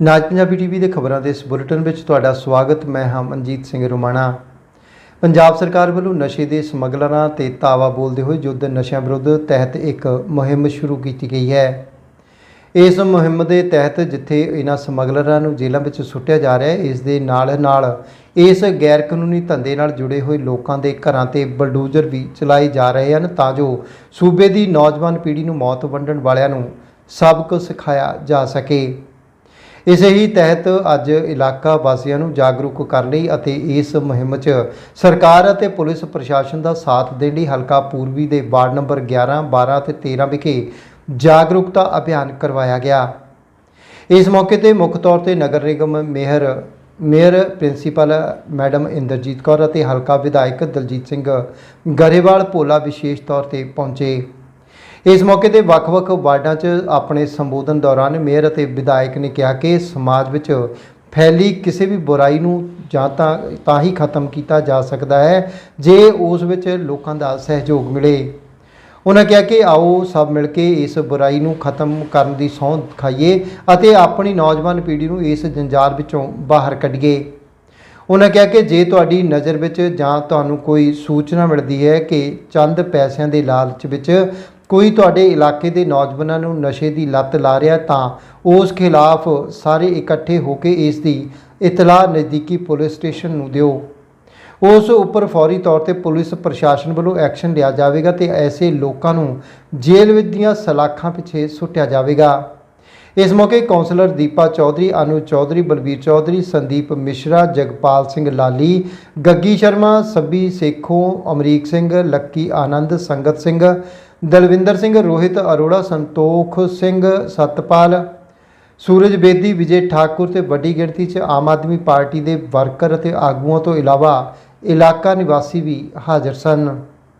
ਨਾਜ Punjabi TV ਦੇ ਖਬਰਾਂ ਦੇ ਇਸ ਬੁਲੇਟਿਨ ਵਿੱਚ ਤੁਹਾਡਾ ਸਵਾਗਤ। ਮੈਂ ਹਾਂ ਮਨਜੀਤ ਸਿੰਘ ਰੋਮਾਣਾ। ਪੰਜਾਬ ਸਰਕਾਰ ਵੱਲੋਂ ਨਸ਼ੇ ਦੇ ਸਮਗਲਰਾਂ ਤੇ ਤਾਵਾ ਬੋਲਦੇ ਹੋਏ ਯੁੱਧ ਨਸ਼ਿਆਂ ਵਿਰੁੱਧ ਤਹਿਤ ਇੱਕ ਮੁਹਿੰਮ ਸ਼ੁਰੂ ਕੀਤੀ ਗਈ ਹੈ। ਇਸ ਮੁਹਿੰਮ ਦੇ ਤਹਿਤ ਜਿੱਥੇ ਇਹਨਾਂ ਸਮਗਲਰਾਂ ਨੂੰ ਜੇਲ੍ਹਾਂ ਵਿੱਚ ਸੁੱਟਿਆ ਜਾ ਰਿਹਾ ਹੈ, ਇਸ ਦੇ ਨਾਲ ਨਾਲ ਇਸ ਗੈਰ ਕਾਨੂੰਨੀ ਧੰਦੇ ਨਾਲ ਜੁੜੇ ਹੋਏ ਲੋਕਾਂ ਦੇ ਘਰਾਂ ਤੇ ਬਲਡੂਜ਼ਰ ਵੀ ਚਲਾਏ ਜਾ ਰਹੇ ਹਨ ਤਾਂ ਜੋ ਸੂਬੇ ਦੀ ਨੌਜਵਾਨ ਪੀੜ੍ਹੀ ਨੂੰ ਮੌਤ ਵੰਡਣ ਵਾਲਿਆਂ ਨੂੰ ਸਬਕ ਸਿਖਾਇਆ ਜਾ ਸਕੇ। ਇਸੇ ਹੀ ਤਹਿਤ ਅੱਜ ਇਲਾਕਾ ਵਾਸੀਆਂ ਨੂੰ ਜਾਗਰੂਕ ਕਰਨ ਲਈ ਅਤੇ ਇਸ ਮੁਹਿੰਮ 'ਚ ਸਰਕਾਰ ਅਤੇ ਪੁਲਿਸ ਪ੍ਰਸ਼ਾਸਨ ਦਾ ਸਾਥ ਦੇਣ ਲਈ ਹਲਕਾ ਪੂਰਬੀ ਦੇ ਵਾਰਡ ਨੰਬਰ 11, 12 ਅਤੇ 13 ਵਿਖੇ ਜਾਗਰੂਕਤਾ ਅਭਿਆਨ ਕਰਵਾਇਆ ਗਿਆ। ਇਸ ਮੌਕੇ ਤੇ ਮੁੱਖ ਤੌਰ ਤੇ ਨਗਰ ਨਿਗਮ mayor mayor principal madam Inderjit Kaur ਅਤੇ ਹਲਕਾ ਵਿਧਾਇਕ ਦਲਜੀਤ ਸਿੰਘ ਗਰੇਵਾਲ ਭੋਲਾ ਵਿਸ਼ੇਸ਼ ਤੌਰ ਤੇ ਪਹੁੰਚੇ। ਇਸ ਮੌਕੇ ਤੇ ਵੱਖ-ਵੱਖ ਵਾਰਡਾਂ 'ਚ ਆਪਣੇ ਸੰਬੋਧਨ ਦੌਰਾਨ ਮੇਅਰ ਅਤੇ ਵਿਧਾਇਕ ਨੇ ਕਿਹਾ ਕਿ ਸਮਾਜ ਵਿੱਚ ਫੈਲੀ ਕਿਸੇ ਵੀ ਬੁਰਾਈ ਨੂੰ ਜਾਂ ਤਾਂ ਤਾਂ ਹੀ ਖਤਮ ਕੀਤਾ ਜਾ ਸਕਦਾ ਹੈ, ਜੇ ਉਸ ਵਿੱਚ ਲੋਕਾਂ ਦਾ ਸਹਿਯੋਗ ਮਿਲੇ। ਉਹਨਾਂ ਕਿਹਾ ਕਿ ਆਓ ਸਭ ਮਿਲ ਕੇ ਇਸ ਬੁਰਾਈ ਨੂੰ ਖਤਮ ਕਰਨ ਦੀ ਸਹੁੰ ਖਾਈਏ ਅਤੇ ਆਪਣੀ ਨੌਜਵਾਨ ਪੀੜ੍ਹੀ ਨੂੰ ਇਸ ਜੰਜਾਲ ਵਿੱਚੋਂ ਬਾਹਰ ਕੱਢੀਏ। ਉਹਨਾਂ ਕਿਹਾ ਕਿ ਜੇ ਤੁਹਾਡੀ ਨਜ਼ਰ ਵਿੱਚ ਜਾਂ ਤੁਹਾਨੂੰ ਕੋਈ ਸੂਚਨਾ ਮਿਲਦੀ ਹੈ ਕਿ ਚੰਦ ਪੈਸਿਆਂ ਦੇ ਲਾਲਚ ਵਿੱਚ ਕੋਈ ਤੁਹਾਡੇ ਇਲਾਕੇ ਦੇ ਨੌਜਵਾਨਾਂ ਨੂੰ ਨਸ਼ੇ ਦੀ ਲੱਤ ਲਾ ਰਿਹਾ ਤਾਂ ਉਸ ਖਿਲਾਫ ਸਾਰੇ ਇਕੱਠੇ ਹੋ ਕੇ ਇਸ ਦੀ ਇਤਲਾਹ ਨਜ਼ਦੀਕੀ ਪੁਲਿਸ ਸਟੇਸ਼ਨ ਨੂੰ ਦਿਓ। ਉਸ ਉੱਪਰ ਫੌਰੀ ਤੌਰ ਤੇ ਪੁਲਿਸ ਪ੍ਰਸ਼ਾਸਨ ਵੱਲੋਂ ਐਕਸ਼ਨ ਲਿਆ ਜਾਵੇਗਾ ਤੇ ਐਸੇ ਲੋਕਾਂ ਨੂੰ ਜੇਲ੍ਹ ਵਿੱਚ ਦੀਆਂ ਸਲਾਖਾਂ ਪਿੱਛੇ ਸੁੱਟਿਆ ਜਾਵੇਗਾ। ਇਸ ਮੌਕੇ ਕੌਂਸਲਰ ਦੀਪਾ ਚੌਧਰੀ, ਅਨੂ ਚੌਧਰੀ, ਬਲਬੀਰ ਚੌਧਰੀ, ਸੰਦੀਪ ਮਿਸ਼ਰਾ, ਜਗਪਾਲ ਸਿੰਘ ਲਾਲੀ, ਗੱਗੀ ਸ਼ਰਮਾ, ਸੱਬੀ ਸੇਖੋਂ, ਅਮਰੀਕ ਸਿੰਘ, ਲੱਕੀ ਆਨੰਦ, ਸੰਗਤ ਸਿੰਘ, ਦਲਵਿੰਦਰ ਸਿੰਘ, ਰੋਹਿਤ, ਅਰੋੜਾ, ਸੰਤੋਖ ਸਿੰਘ, ਸਤਪਾਲ, ਸੂਰਜ ਬੇਦੀ, ਵਿਜੇ ਠਾਕੁਰ ਤੇ ਵੱਡੀ ਗਿਣਤੀ 'ਚ ਆਮ ਆਦਮੀ ਪਾਰਟੀ ਦੇ ਵਰਕਰ ਅਤੇ ਆਗੂਆਂ ਤੋਂ ਇਲਾਵਾ ਇਲਾਕਾ ਨਿਵਾਸੀ ਵੀ ਹਾਜ਼ਰ ਸਨ।